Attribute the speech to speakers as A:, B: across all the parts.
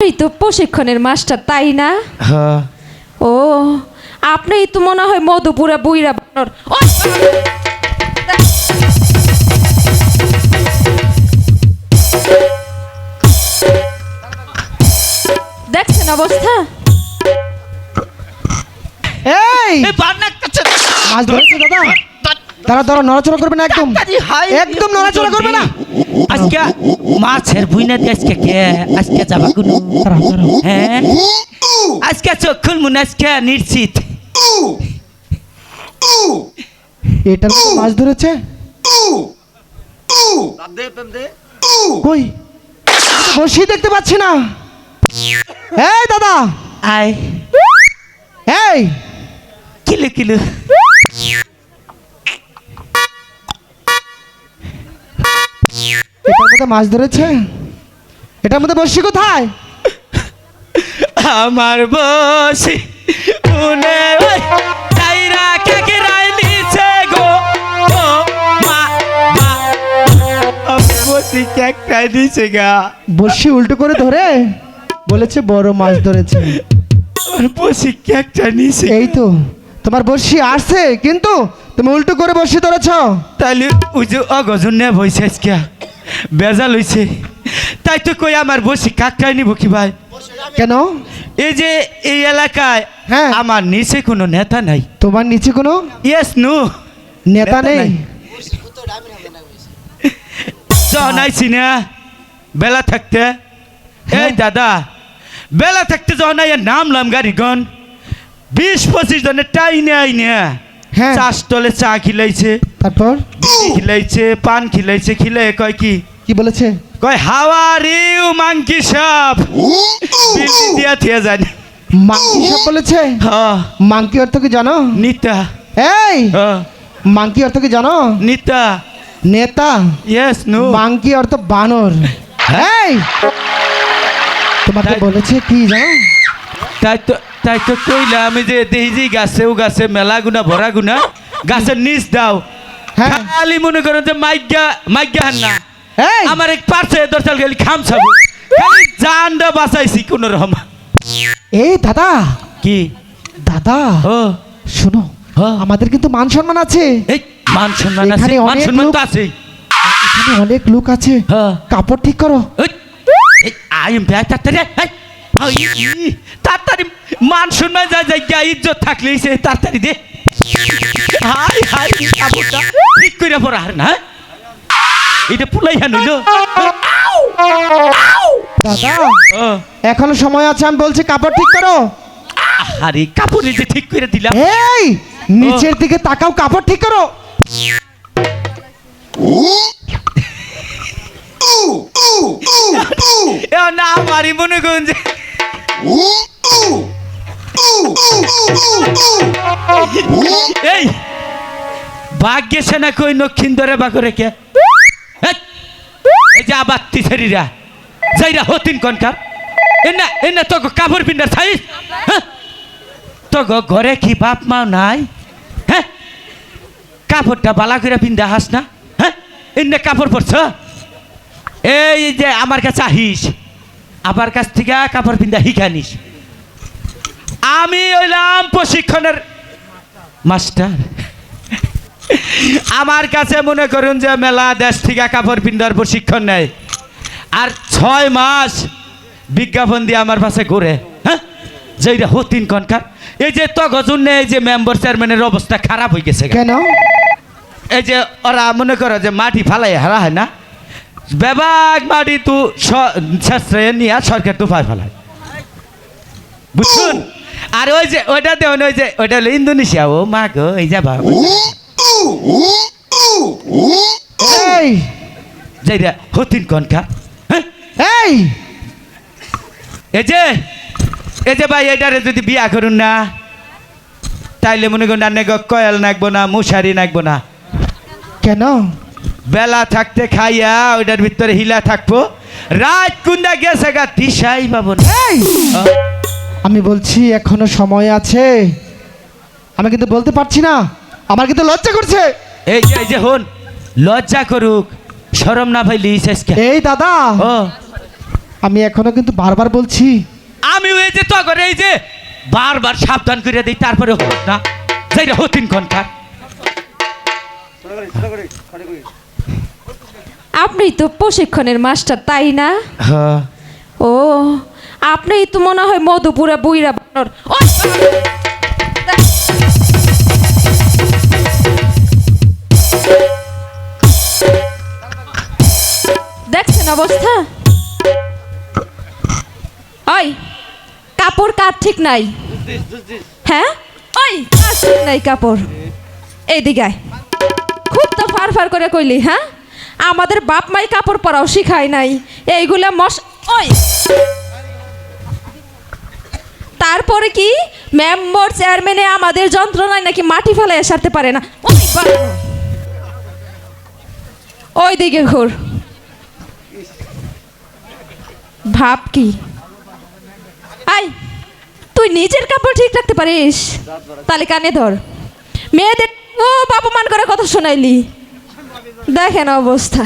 A: এই তো প্রশিক্ষণের মাস্টার তাই না?
B: হ্যাঁ।
A: ও আপনি তো মনে হয় মধুপুরা বুইরা বানর। দেখছেন অবস্থা?
C: এই! মাছ ধরেছে দাদা। তারা ধরো নড়াচড়া করবে না একদম। একদম নড়াচড়া করবে না।
B: আজকে মাছের বুইনা দিয়ে আজকে কে? আজকে যাবা কোনো। হ্যাঁ? আজকে চক্ষুল মনে আজকে নিশ্চিত।
C: মধ্যে মাছ ধরেছে? কই? বসেই দেখতে পাচ্ছি না। এই দাদা।
B: আয়।
C: এই।
B: Kilo kilo.
C: এটার মাছ ধরেছে? এটার মধ্যে বসছি কোথায়?
B: আমার বসি ওই চাইরা কেকে রাইলিছে গো। ও মা মা। বসি গা।
C: বসি উল্টো করে ধরে? বলেছে বড় মাছ ধরেছে।
B: বসি কেকটা নিছে
C: এই তো তোমার বসি আসছে কিন্তু তুমি উল্টো করে বসি ধরেছ।
B: তাহলে ওই যে অগজন আজকে বেজাল হইছে। তাই তো কই আমার বসি কাকটাই নিব কি ভাই?
C: কেন?
B: এই যে এই এলাকায়
C: হ্যাঁ।
B: আমার নিচে কোনো নেতা নাই।
C: তোমার নিচে কোনো?
B: ইয়েস নো
C: নেতা নেই?
B: নাই। জনাইছি না বেলা থাকতে। এই
C: হ্যাঁ।
B: দাদা বেলা থাকতে জনাই নামলাম গাড়িগণ। বিশ পঁচিশ জনের টাইনে আইনে।
C: হ্যাঁ।
B: চাষ তলে চা খিলাইছে।
C: তারপর?
B: খিলাইছে পান খিলাইছে খিলে কয় কি?
C: কি বলেছে?
B: কয় হাওয়া রিউ মাংকি সাপ। দিয়া থিয়া জানি
C: মাংকি সব বলেছে?
B: হ
C: মাংকি অর্থ কি জানো?
B: নিতা।
C: এই!
B: হ
C: মাংকি অর্থ কি জানো?
B: নিতা।
C: নেতা।
B: ইয়েস নো
C: মাংকি অর্থ বানর। এই! তোমাকে বলেছে কি জানো?
B: তাই তো তাই তো কইলা আমি যে দেখি গাছে ও গাছে মেলা গুনা ভরা গুনা গাছের নিচ দাও।
C: হ্যাঁ
B: খালি মনে করেন যে মাইগা মাইগা হান না। আমার এক পার্শ্বে দরচাল গেলি খাম ছাবো। খালি জানটা বাঁচাইছি কোন রকম।
C: এই দাদা।
B: কি?
C: দাদা।
B: ও।
C: শোনো
B: হ্যাঁ।
C: আমাদের কিন্তু মান সম্মান আছে।
B: এই মান সম্মান আছে মান
C: অনেক
B: সম্মান তো
C: লোক-
B: আছে
C: এখানে অনেক লোক আছে।
B: হ্যাঁ।
C: কাপড় ঠিক করো।
B: আই এম ব্যাগ তাড়াতাড়ি তাড়াতাড়ি। মান সম্মান যা গা ইজ্জত থাকলেই সে তাড়াতাড়ি দে। হাই হাই কাপড়টা ঠিক করে পড়া আর না এটা পুলাই হান হইল
C: দাদা
B: ও।
C: এখনও সময় আছে আমি বলছি কাপড় ঠিক করো।
B: আরে কাপড় যে ঠিক করে দিলাম।
C: এই নিচের দিকে তাকাও কাপড় ঠিক করো।
B: এ না আমারই মনে করুন যে এই ভাগ্যে সেনা কই নক্ষিন ধরে বাকরে কে এই, যে আবার যাইরা হতিন কনকার। এনা এনা তো কাপড় পিন্ডার হ্যাঁ? তো ঘরে কি বাপ মা নাই? হ্যাঁ? কাপড়টা বালা করে পিন্দা হাস না? হ্যাঁ? এনে কাপড় পরছ? এই যে আমার কাছে আহিস আমার কাছ থেকে কাপড় পিন্দা শিখানিস। আমি হইলাম প্রশিক্ষণের মাস্টার। আমার কাছে মনে করুন যে মেলা দেশ থেকে কাপড় পিন্দার প্রশিক্ষণ নেয়। আর ছয় মাস বিজ্ঞাপন দিয়ে আমার পাশে ঘুরে হ্যাঁ? যেটা হতিন কনকার। এই যে তগজুন এই যে মেম্বার চেয়ারম্যানের অবস্থা খারাপ হয়ে গেছে
C: কেন?
B: এই যে ওরা মনে করো যে মাটি ফালাই হারা হয় না। বেবাক মাটি তু নিয়ে সরকার তো ফাই ফেলায়। বুঝছুন? আর ওই যে ওইটা দেন ওই যে ওইটা হলো ইন্দোনেশিয়া ও মা গো এই যাবা
C: এই
B: যাইরা হতিন কনকা হ্যাঁ
C: এই।
B: এই যে এই যে ভাই এটারে যদি বিয়া করুন না তাইলে মনে করুন না নেগো কয়েল নাকবো না মশারি নাকবো না।
C: কেন?
B: বেলা থাকতে খাইয়া ওইটার ভিতরে হিলা থাকব। রাত কুন্দা গেছে গা দিশাই পাবো না।
C: আমি বলছি এখনও সময় আছে। আমি কিন্তু বলতে পারছি না। আমার কিন্তু লজ্জা করছে।
B: এই যে এই যে হন। লজ্জা করুক। শরম না ভাই লিস
C: এই দাদা।
B: ও।
C: আমি এখনও কিন্তু বারবার বলছি।
B: আমি ওই যে তো করে এই যে বারবার সাবধান করে দিই তারপরে হোক না। যাইরা হতিন কনকার?
A: আপনি তো প্রশিক্ষণের মাস্টার তাই না?
B: হ্যাঁ।
A: ও আপনি তো মনে হয় মধুপুরে বুইরা বানর। দেখছেন অবস্থা? ওই, কাপড় কার ঠিক নাই? হ্যাঁ? ওই, কার ঠিক নাই কাপড়? এইদিকে। খুব তো ফার ফার করে কইলি হ্যাঁ? আমাদের বাপ মাই কাপড় পরাও শিখায় নাই। এইগুলা মশ ওই! তারপরে কি? মেম্বার চেয়ারম্যানে আমাদের যন্ত্রণায় নাকি মাটি ফেলায় সারতে পারে না। ওই দিকে ঘোর। ভাব কি? আই, তুই নিজের কাপড় ঠিক রাখতে পারিস? তাহলে কানে ধর। মেয়েদের ও বাবা মান করে কথা শোনাইলি। দেখেন অবস্থা।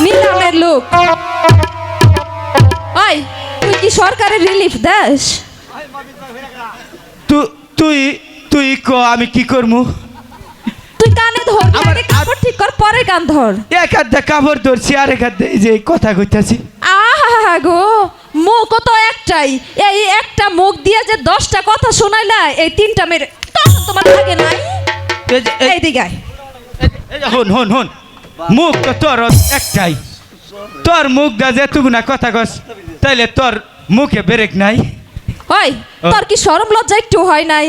A: নিলামের লোক। ওই, তুই কি সরকারের রিলিফ দাস?
B: তুই তুই ক আমি কি করমু?
A: তুই কানে ধর
B: আমার-
A: আগে কাপড় ঠিক কর পরে কান ধর।
B: এক হাত দিয়ে কাপড় ধরছি আর এক হাত দিয়ে এই যে কথা কইতাছি।
A: আহা গো মুখ তো একটাই। এই একটা মুখ দিয়ে যে দশটা কথা শোনাইলা এই তিনটা মেরে তখন তোমার লাগে নাই।
B: এই
A: দিকে
B: হন হন হন। মুখ তো তোর একটাই। তোর মুখ দা যে তুই না কথা কস তাইলে তোর মুখে বেরেক নাই।
A: ওই তোর কি শরম লজ্জা একটু হয় নাই?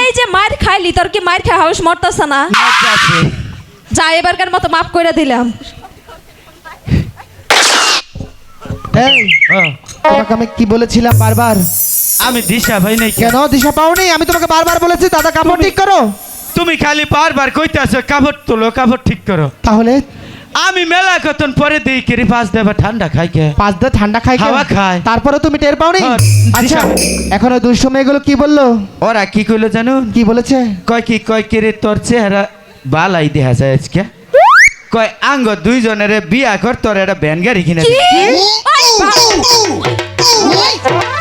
A: এই যে মার খাইলি তোর কি মার খাই হাউস মরতাছে না? যা এবারকার মতো মাফ করে দিলাম।
B: হ্যাঁ।
C: তোমাকে আমি কি বলেছিলাম বারবার?
B: আমি দিশা ভাই নাই কেন?
C: দিশা পাওনি? আমি তোমাকে বারবার বলেছি দাদা কাপড় ঠিক করো।
B: তুমি খালি বারবার কইতাছো কাপড় তোলো কাপড় ঠিক করো।
C: তাহলে
B: আমি মেলা কতন পরে দেই কেরি পাঁচ দেবা ঠান্ডা খাই কে?
C: পাঁচ দিয়ে ঠান্ডা খাই কেন?
B: হাওয়া খায়।
C: তারপরে তুমি টের পাওনি?
B: হ্যাঁ,
C: আচ্ছা এখন ওই দুষ্ট মেয়েগুলো কি বলল?
B: ওরা কি কইলো জানো?
C: কি বলেছে?
B: কয় কি কয় কেরে তোর চেহারা বালাই দেখা যায় আজকে? কয় আঙ্গ দুইজনের বিয়া কর তোর একটা ভ্যান গাড়ি কিনে
A: কি।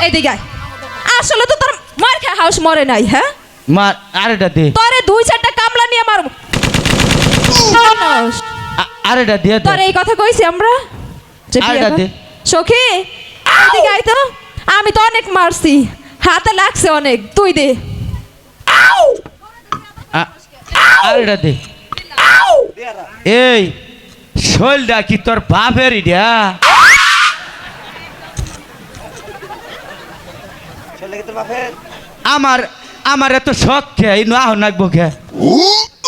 A: এদিকে আয়। আসলে তো তোর মার খাই হাউস মরে নাই হ্যাঁ?
B: মা আরেটা দে।
A: তোরে দুই চারটা কামলা নিয়ে মারব।
B: আরেটা দিয়ে দে।
A: তোর এই কথা কইছি আমরা? কর।
B: দে।
A: সখী এদিকে আয় তো আমি তো অনেক মারছি। হাতে লাগছে অনেক তুই দে।
B: আরেটা দে। এই শৈলটা কি তোর বাপের? ইডিয়া আমার আমার এত শখ খে এই না হন নাকবো খে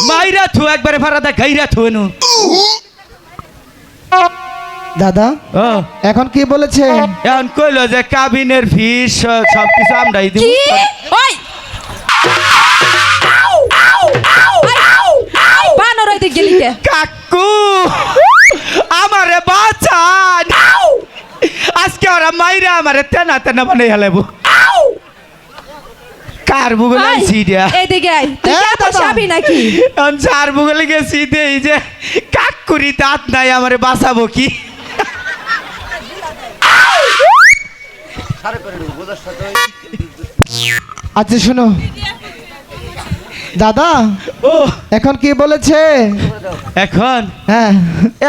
B: মাইরা থু একবারে ফারাদা গাইরা থু নু
C: দাদা এখন কি বলেছে?
B: এখন কইলো যে কাবিনের ফিস সব কিছু আমরাই দিব।
A: কি? ওই! বানর ওই দিকে গেলি কে?
B: কাকু আমারে বাঁচান। আজকে ওরা মাইরা আমারে তেনা তেনা বানাই হেলাবো কার বুগলে
A: এইদিকে তুই কাপড়
C: দাদা।
A: নাকি?
B: চার বুগলে গেছি দেই যে কাকুরি দাঁত নাই আমারে বাঁচাবো কি?
C: আচ্ছা শোনো। দাদা
B: ও।
C: এখন কি বলেছে?
B: এখন?
C: হ্যাঁ।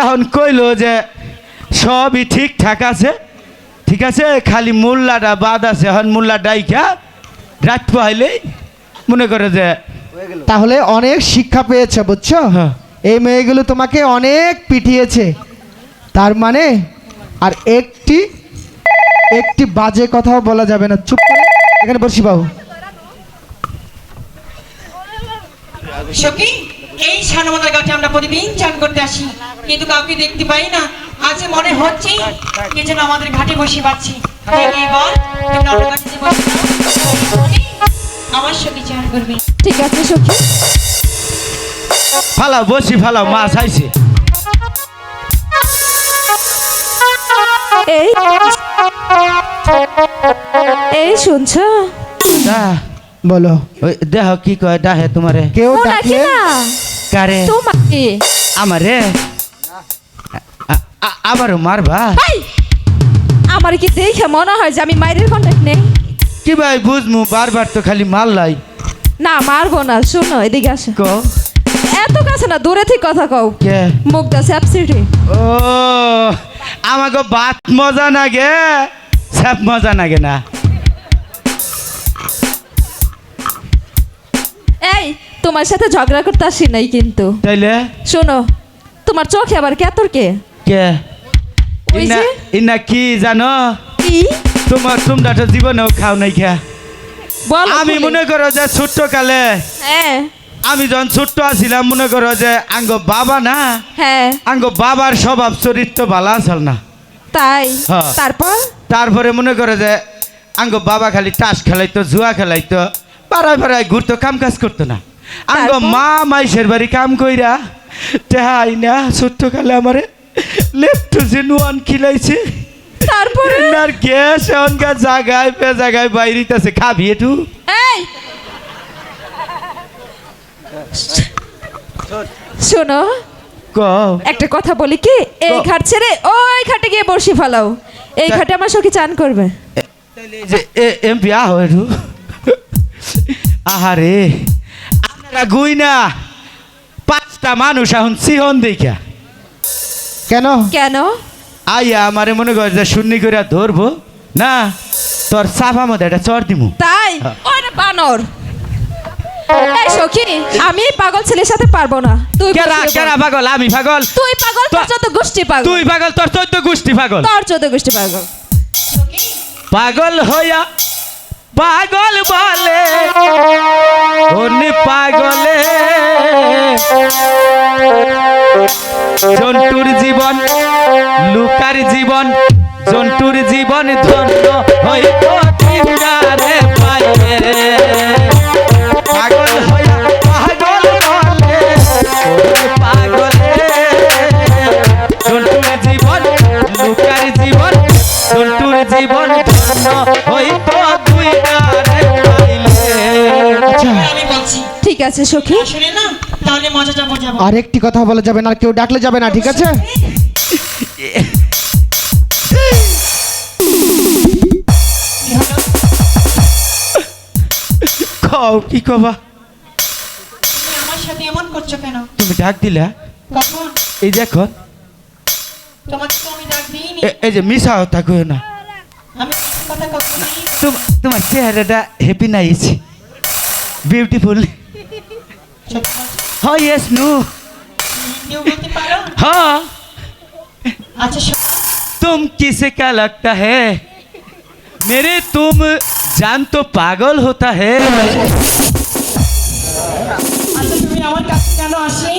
B: এখন কইলো যে সবই ঠিকঠাক আছে ঠিক আছে? খালি মোল্লাটা বাদ আছে এখন মোল্লা ডাইকা রাত পাইলেই মনে করে যে
C: তাহলে অনেক শিক্ষা পেয়েছে বুঝছ?
B: হ্যাঁ।
C: এই মেয়েগুলো তোমাকে অনেক পিটিয়েছে। তার মানে আর একটি একটি বাজে কথাও বলা যাবে না। চুপ করে এখানে বসি বাবু।
D: সখী এই সানমাতার কাছে আমরা প্রতিদিন চান করতে আসি কিন্তু কাউকে দেখতে পাই না। আজ মনে হচ্ছে কে যেন আমাদের ঘাটে বসে পাচ্ছি করবে।
A: ঠিক আছে সখী।
B: ফালাও বসি ফালাও মাছ আইছে
A: এই এই শুনছো?
B: দা,
C: বলো।
B: ওই দেহ কি কয় ডাহে তোমারে।
C: কেউ ডাকলে?
A: না।
B: কারে?
A: তোমাকে।
B: আমারে? আ- আ- মারবা?
A: আমার কি দেখে মনে হয় যে আমি মায়ের কন্ট্যাক্ট নেই?
B: কি ভাই বুঝমু বারবার তো খালি মারলাই
A: না মারবো না শোনো এদিকে আসো।
B: ক
A: এত কাছে না দূরে থেকে কথা কও।
B: কে?
A: মুখটা স্যাপসিটি
B: ও আমাকে বাত মজা নাগে সব মজা নাগে না।
A: এই তোমার সাথে ঝগড়া করতে আসি নাই কিন্তু।
B: তাইলে?
A: শোনো তোমার চোখে আবার কেতর কে?
B: কে? ইনা ইনা কি জানো? তোমার তোমরা তো জীবনেও খাও নাই খা। আমি মনে করো যে ছোট্ট কালে
A: হ্যাঁ।
B: আমি যখন ছোট্ট আছিলাম মনে করো যে আঙ্গ বাবা না
A: হ্যাঁ।
B: আঙ্গ বাবার স্বভাব চরিত্র ভালো আসল না।
A: তাই?
B: হ্যাঁ।
A: তারপর?
B: তারপরে মনে করো যে আঙ্গ বাবা খালি টাস খেলাইতো জুয়া খেলাইতো পাড়ায় পাড়ায় ঘুরতো কাম কাজ করতো না। আঙ্গ মা মাইসের বাড়ি কাম কইরা তেহাই না ছোট্ট কালে আমারে লেপটোজেন ওয়ান খিলাইছে।
A: তারপরে?
B: আর গ্যাস এমনকার জায়গায় পে জায়গায় বাইরিতেছে। খাবি একটু
A: এই! শোনো একটা কথা বলি কি? এই ঘাট ছেড়ে ওই ঘাটে গিয়ে বসি ফেলাও। এই ঘাটে আমার সখী চান করবে।
B: যে এমপি আহ আহারে আপনারা গুই না পাঁচটা মানুষ এখন সিহন দেখা
C: কেন?
A: কেন?
B: আইয়া আমারে মনে কর যে শূন্য করে ধরবো। না তোর সাফা মধ্যে এটা চর দিমু।
A: তাই?
B: হ্যাঁ।
A: ওরে বানর। এই সখী আমি পাগল ছেলের সাথে পারব না। তুই
B: কেরা কেরা। পাগল? আমি পাগল।
A: তুই পাগল তোর যত গোষ্ঠী পাগল।
B: তুই পাগল তোর চোদ্দ গোষ্ঠী পাগল।
A: তোর যত গোষ্ঠী পাগল।
B: পাগল হইয়া পাগল বলে অন্য পাগলে জন্তুর জীবন লুকার জীবন জন্তুর জীবন ধন্য হইতো কিনারে পাইলে পাগল হইয়া পাগল বলে পাগলে। জন্তুর জীবন লুকার জীবন জন্তুর জীবন ধন্য হইতো দুই পাইলে।
D: বলছি
A: ঠিক আছে সখী।
D: শুনে না? তাহলে মজাটা বোঝাবো
C: আর একটি কথা বলা যাবে না আর কেউ ডাকলে যাবে না ঠিক আছে?
B: কও কি কবা
D: তুমি আমার সাথে এমন করছ কেন?
B: তুমি ডাক দিলা
D: কখন?
B: এই দেখো
D: তোমাকে তো আমি ডাক দিইনি।
B: এই যে মিশা হতা কই না।
D: আমি কথা কখনো
B: তোমার তোমার চেহারাটা হ্যাপি নাইস বিউটিফুল হ্যাঁ
D: ইয়েস নু নিউ
B: হ্যাঁ।
D: আচ্ছা
B: তুম কিসে কা লগতা হে? মেরে তুম জান তো পাগল হতা হে।
D: আচ্ছা তুমি আমার কাছে কেন আসনি?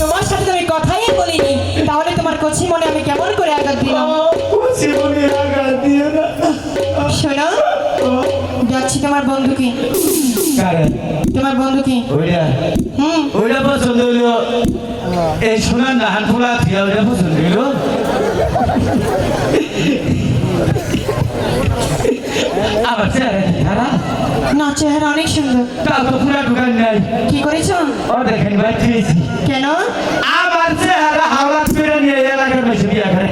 D: তোমার সাথে আমি কথাই বলিনি। তাহলে তোমার কচি মনে আমি কেমন করে আঘাত দিলাম? শোনো যাচ্ছি তোমার বন্ধুকে। তোমার বন্ধুকে। হুম।
B: ওইটা পছন্দ হইল। এই সোনার নাহান ফোলা থিয়া ওইটা পছন্দ হইল। আবার চেহারা
D: না চেহারা অনেক সুন্দর।
B: তাও তো পুরা ঢুকান নাই।
D: কি করেছ?
B: ও দেখেন ভাই
D: কেন?
B: আমার চেহারা হাওলাত করে নিয়ে এলাকার বেশি বিয়া করে।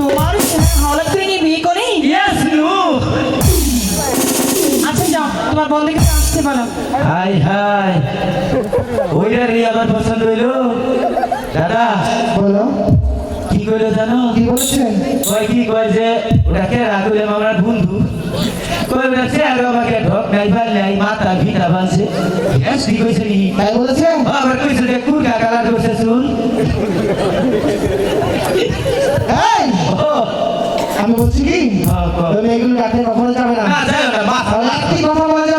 D: তোমার চেহারা হাওলাত করে নিয়ে বিয়ে করে?
B: ইয়েস নু
D: আচ্ছা যাও তোমার বন্ধুকে আসতে পারো।
B: Hi hi. ওইটা রে আবার পছন্দ হইল। দাদা
C: বলো।
B: কি কইলো জানো?
C: কি বলছেন?
B: কয় কি কয় যে ওটাকে রাখলে আমার বন্ধু। কয় ওটা চেহারা আমাকে ঢক নাই ভালো নাই মাথা ভিটা কি কইছে নি?
C: তাই বলেছে
B: আবার কইছে যে কুরকা কালার করছে
C: এই
B: ও
C: আমি বলছি কি?
B: হ্যাঁ।
C: তুমি এগুলো ডাকলে কখনো যাবে না। একটি কথা বলা?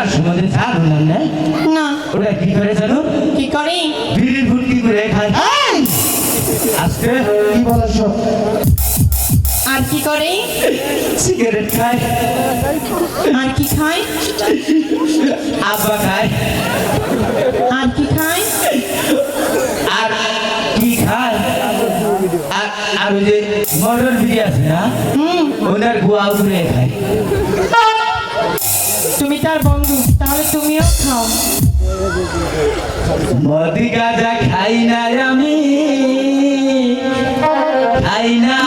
B: মধ্যে জানো না না।
D: না।
B: ওটা কি করে জানো?
D: কি করে?
B: বিড়ির ফুটকি করে খায় আজকে
C: কি বলো সব
D: আর কি করে?
B: সিগারেট খায়
D: আর কি খায়
B: আব্বা খায়।
D: আর কি খায়
B: আর কি খায়? আর আর ওই যে মটর বিড়ি আছে না?
D: হুম।
B: ওনার গোয়া উপরে খায়
D: তুমি তার বন্ধু তাহলে তুমিও খাও।
B: মদি গাজা খাই না আমি খাই না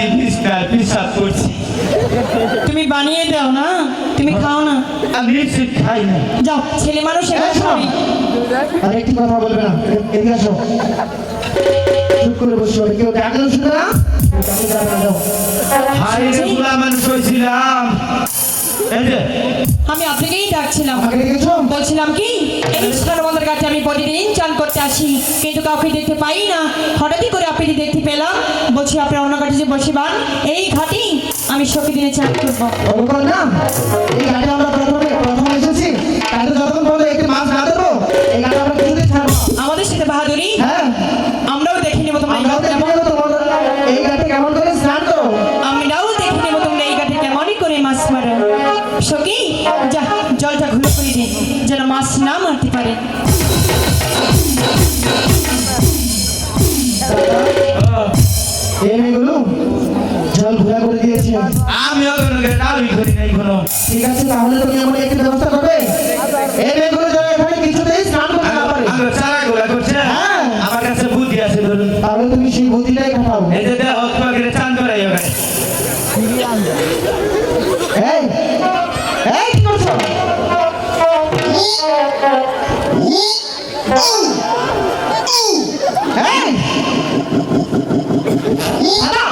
B: রাইতে পিসাব করছি।
D: তুমি বানিয়ে দাও না তুমি খাও না।
B: আমি নিশ্চিত খাই না।
D: যাও ছেলে মানুষ
C: আর একটি কথা বলবে না এদিকে আসো। চুপ করে বসে হবে কেউ ডাকলেও শুনে না? যাবে
B: হাই রে মানুষ হয়েছিলাম
D: আমি আপনাকেই ডাকছিলাম। বলছিলাম কি এই সারবন্দের কাছে আমি প্রতিদিন চান করতে আসি। কিন্তু কাউকে দেখতে পাই না। হঠাৎই করে আপনি দেখতে পেলাম বলছি আপনার অন্য ঘাটে যে বসিবান এই ঘাটেই আমি সখী দিনে চান করব।
C: এই ঘাটে আমরা প্রথমে প্রথম সেই বুদ্ধিটাই খাটাও
B: এই যে দেখ তোমাকে চান করাই ওখানে
C: এই এই কি করছ এই দাঁড়াও।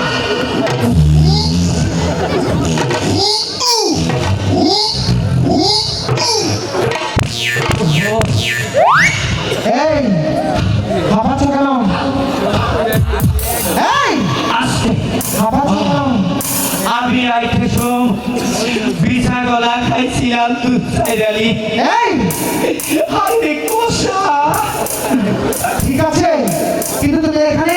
B: গলা খাইছিলাম দুধ চাইরালি হাতে কোষা।
C: ঠিক আছে কিন্তু তুমি এখানে